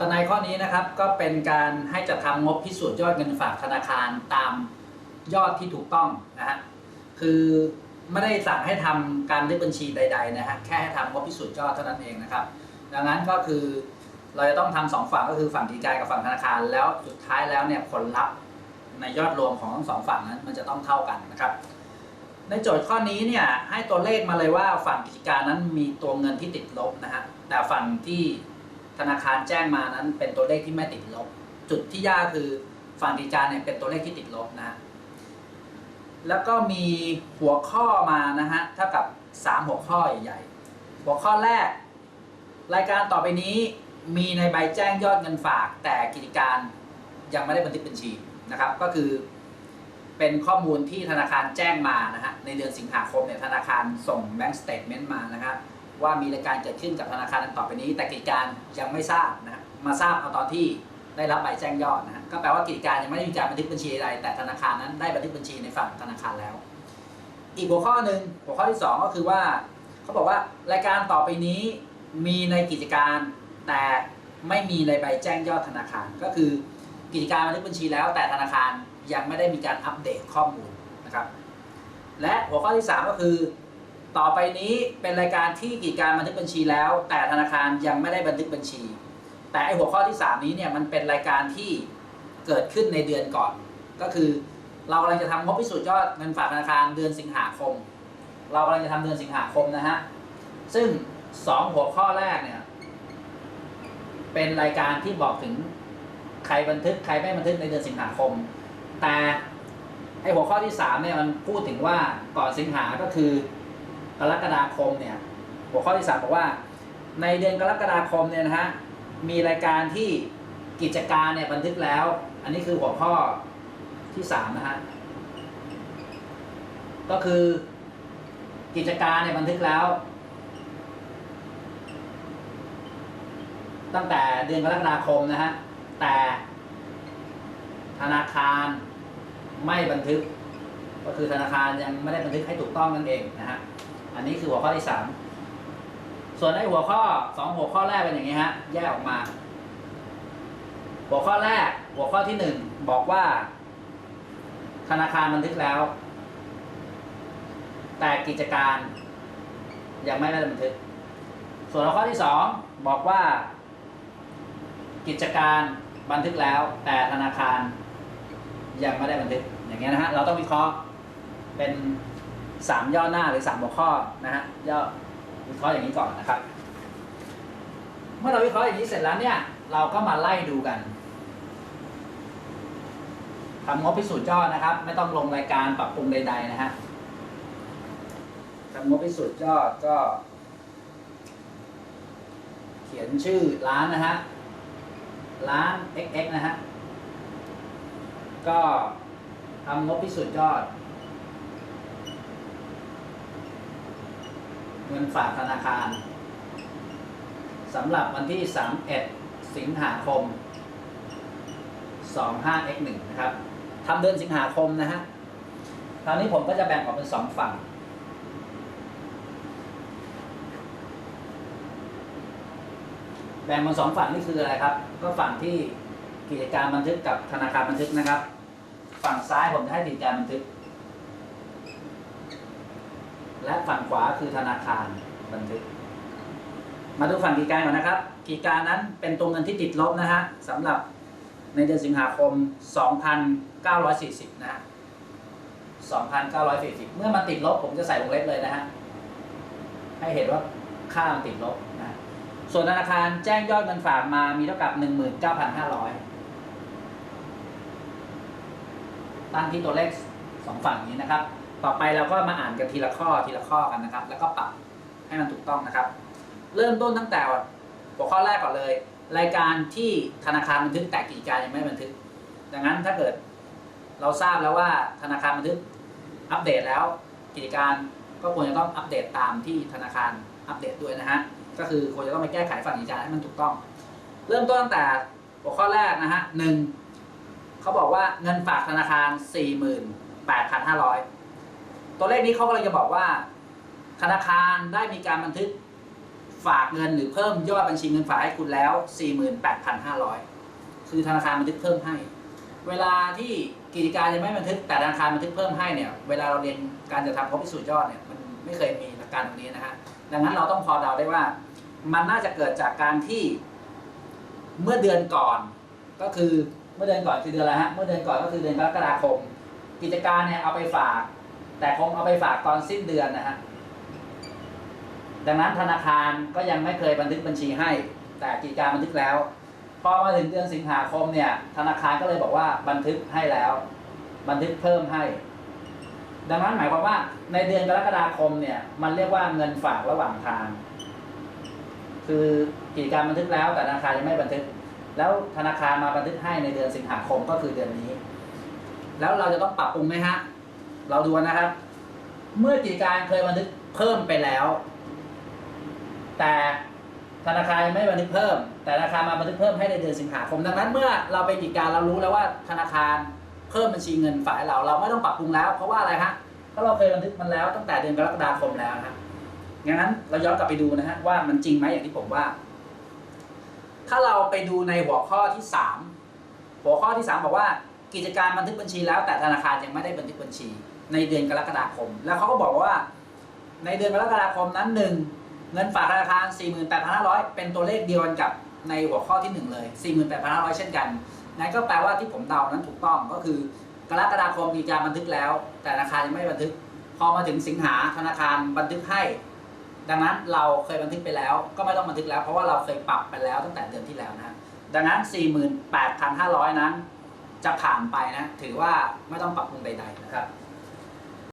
ตนายข้อนี้นะครับก็เป็นการให้จัดทำงบพิสูจน์ยอดเงินฝากธนาคารตามยอดที่ถูกต้องนะฮะคือไม่ได้สั่งให้ทำการบันทึกบัญชีใดๆนะฮะแค่ให้ทำงบพิสูจน์ยอดเท่านั้นเองนะครับ ดังนั้นก็คือเราจะต้องทำสองฝั่งก็คือฝั่งธนาคารกับฝั่งธนาคาร แล้วสุดท้ายแล้วเนี่ยผลลัพธ์ในยอดรวมของทั้งสองฝั่งนั้นมันจะต้องเท่ากันนะครับในโจทย์ข้อนี้เนี่ยให้ตัวเลขมาเลยว่าฝั่งกิจการนั้นมีตัวเงินที่ติดลบนะฮะแต่ฝั่งที่ ธนาคารแจ้งมานั้นเป็นตัวเลขที่ไม่ติดลบ จุดที่ยากคือฝั่งกิจารเนี่ยเป็นตัวเลขที่ติดลบนะฮะแล้วก็มีหัวข้อมานะฮะเท่ากับ 3 หัวข้อใหญ่ๆหัวข้อแรก รายการต่อไปนี้มีในใบแจ้งยอดเงินฝาก แต่กิจการยังไม่ได้บันทึกบัญชีนะครับ ก็คือเป็นข้อมูลที่ธนาคารแจ้งมานะฮะในเดือนสิงหาคมเนี่ยธนาคารส่งแบงก์สเตทเมนต์มานะครับ ว่ามีรายการเกิดขึ้นกับธนาคารต่อไปนี้ แต่กิจการยังไม่ทราบนะมาทราบเอาตอนที่ได้รับใบแจ้งยอดนะก็แปลว่ากิจการยังไม่ได้มีการบันทึกบัญชีใดแต่ธนาคารนั้นได้บันทึกบัญชีในฝั่งธนาคารแล้ว อีกหัวข้อหนึ่งหัวข้อที่สองก็คือว่าเขาบอกว่ารายการต่อไปนี้มีในกิจการแต่ไม่มีในใบแจ้งยอดธนาคาร ก็คือกิจการบันทึกบัญชีแล้ว แต่ธนาคารยังไม่ได้มีการอัปเดตข้อมูลนะครับและหัวข้อที่ 3 ก็คือ ต่อไปนี้เป็นรายการที่กิจการบันทึกบัญชีแล้ว แต่ธนาคารยังไม่ได้บันทึกบัญชี แต่ไอหัวข้อที่ 3 นี้เนี่ยมันเป็นรายการที่เกิดขึ้นในเดือนก่อน ก็คือเรากำลังจะทำงบพิสูจน์ยอดเงินฝากธนาคารเดือนสิงหาคม เรากำลังจะทำเดือนสิงหาคมนะฮะซึ่ง 2 หัวข้อแรกเนี่ยเป็นรายการที่บอกถึงใครบันทึกใครไม่บันทึกในเดือนสิงหาคม แต่ไอหัวข้อที่3เนี่ยมันพูดถึงว่าก่อนสิงหาก็คือ กรกฎาคมเนี่ยหัวข้อที่ 3 บอกว่า ในเดือนกรกฎาคมเนี่ยนะฮะมีรายการที่กิจการเนี่ยบันทึกแล้ว อันนี้คือหัวข้อที่3นะฮะก็คือกิจการเนี่ยบันทึกแล้ว ตั้งแต่เดือนกรกฎาคมนะฮะแต่ธนาคารไม่บันทึก ก็คือธนาคารยังไม่ได้บันทึกให้ถูกต้องนั่นเองนะฮะ อันนี้คือหัวข้อที่สามส่วนไอ้หัวข้อสองหัวข้อแรกเป็นอย่างนี้ฮะ แยกออกมา หัวข้อแรก หัวข้อที่หนึ่งบอกว่า ธนาคารบันทึกแล้ว แต่กิจการ ยังไม่ได้บันทึก ส่วนหัวข้อที่สองบอกว่า กิจการบันทึกแล้ว แต่ธนาคารยังไม่ได้บันทึก อย่างเงี้ยนะฮะ เราต้องวิเคราะห์เป็น สามย่อหน้าหรือสามหัวข้อนะฮะย่อวิเคราะห์อย่างนี้ก่อนนะครับ เมื่อเราวิเคราะห์อย่างนี้เสร็จแล้วเนี่ย เราก็มาไล่ดูกันทำงบพิสูจน์ยอดนะครับ ไม่ต้องลงรายการปรับปรุงใด ๆ นะฮะทำงบพิสูจน์ยอดก็ เขียนชื่อร้านนะฮะร้าน XX นะฮะก็ทำงบพิสูจน์ยอด เงินฝากธนาคารสำหรับวันที่ 31 สิงหาคม 25x1 นะครับทำเดือนสิงหาคมนะฮะคราวนี้ผมก็จะแบ่งออกเป็นสองฝั่ง แบ่งเป็นสองฝั่งนี่คืออะไรครับ ก็ฝั่งที่กิจการบันทึกกับธนาคารบันทึกนะครับ ฝั่งซ้ายผมจะให้กิจการบันทึก และฝั่งขวาคือธนาคารบันทึก มาดูฝั่งกิการก่อนนะครับกิการนั้นเป็นตัวเงินที่ติดลบนะฮะสำหรับในเดือนสิงหาคม 2,940 นะฮะ 2,940 เมื่อมันติดลบผมจะใส่วงเล็บเลยนะฮะ ให้เห็นว่าค่ามันติดลบนะ ส่วนธนาคารแจ้งยอดเงินฝากมามีเท่ากับ 19,500 ตั้งที่ตัวเลขสองฝั่งนี้นะครับ ต่อไปเราก็มาอ่านกันทีละข้อทีละข้อกันนะครับ แล้วก็ปรับให้มันถูกต้องนะครับ เริ่มต้นตั้งแต่หัวข้อแรกก่อนเลย รายการที่ธนาคารบันทึกแต่กิจการยังไม่บันทึก ดังนั้นถ้าเกิดเราทราบแล้วว่าธนาคารบันทึกอัปเดตแล้วกิจการก็ควรจะต้องอัปเดตตามที่ธนาคารอัปเดตด้วยนะฮะก็คือควรจะต้องไปแก้ไขฝั่งกิจการให้มันถูกต้อง เริ่มต้นตั้งแต่หัวข้อแรกนะฮะหนึ่งเขาบอกว่าเงินฝากธนาคาร 48,500 ตัวเลขนี้เขากำลังจะบอกว่า ธนาคารได้มีการบันทึกฝากเงินหรือเพิ่มยอดบัญชีเงินฝากให้คุณแล้ว 48,500 คือธนาคารบันทึกเพิ่มให้ เวลาที่กิจการยังไม่บันทึกแต่ธนาคารบันทึกเพิ่มให้เนี่ยเวลาเราเรียนการจะทำงบพิสูจน์ยอดเนี่ยมันไม่เคยมีหลักการตรงนี้นะฮะดังนั้นเราต้องพอเดาได้ว่า มันน่าจะเกิดจากการที่เมื่อเดือนก่อน ก็คือเมื่อเดือนก่อนคือเดือนอะไรฮะเมื่อเดือนก่อนก็คือเดือนกรกฎาคม กิจการเนี่ยเอาไปฝาก แต่คงเอาไปฝากตอนสิ้นเดือนนะฮะดังนั้นธนาคารก็ยังไม่เคยบันทึกบัญชีให้ แต่กิจการบันทึกแล้วพอมาถึงเดือนสิงหาคมเนี่ย ธนาคารก็เลยบอกว่าบันทึกให้แล้ว บันทึกเพิ่มให้ ดังนั้นหมายความว่าในเดือนกรกฎาคมเนี่ย มันเรียกว่าเงินฝากระหว่างทาง คือกิจการบันทึกแล้วแต่ธนาคารยังไม่บันทึก แล้วธนาคารมาบันทึกให้ในเดือนสิงหาคมก็คือเดือนนี้ แล้วเราจะต้องปรับปรุงไหมฮะ เราดูนะครับ เมื่อกิจการเคยบันทึกเพิ่มไปแล้ว แต่ธนาคารไม่บันทึกเพิ่ม แต่ธนาคารมาบันทึกเพิ่มให้ในเดือนสิงหาคมดังนั้น เมื่อเราเป็นกิจการเรารู้แล้วว่าธนาคารเพิ่มบัญชีเงินฝากเรา เราไม่ต้องปรับปรุงแล้ว เพราะว่าอะไรฮะเพราะเราเคยบันทึกมันแล้วตั้งแต่เดือนกรกฎาคมแล้วครับงั้นเราย้อนกลับไปดูนะฮะว่ามันจริงไหมอย่างที่ผมว่า ถ้าเราไปดูในหัวข้อที่สามหัวข้อที่สามบอกว่ากิจการบันทึกบัญชีแล้วแต่ธนาคารยังไม่ได้บันทึกบัญชี ในเดือนกรกฎาคม แล้วเขาก็บอกว่า ในเดือนกรกฎาคมนั้นหนึ่งเงินฝากธนาคาร 48,500 เป็นตัวเลขเดียวกันกับในหัวข้อที่หนึ่งเลย 48,500 เช่นกัน นั่นก็แปลว่าที่ผมเดานั้นถูกต้องก็คือกรกฎาคมมีการบันทึกแล้ว แต่ธนาคารยังไม่บันทึก พอมาถึงสิงหาธนาคารบันทึกให้ ดังนั้นเราเคยบันทึกไปแล้ว ก็ไม่ต้องบันทึกแล้วเพราะว่าเราเคยปรับไปแล้วตั้งแต่เดือนที่แล้วนะดังนั้น 48,500 นั้น จะผ่านไปนะ ถือว่าไม่ต้องปรับปรุงใด ๆ นะครับ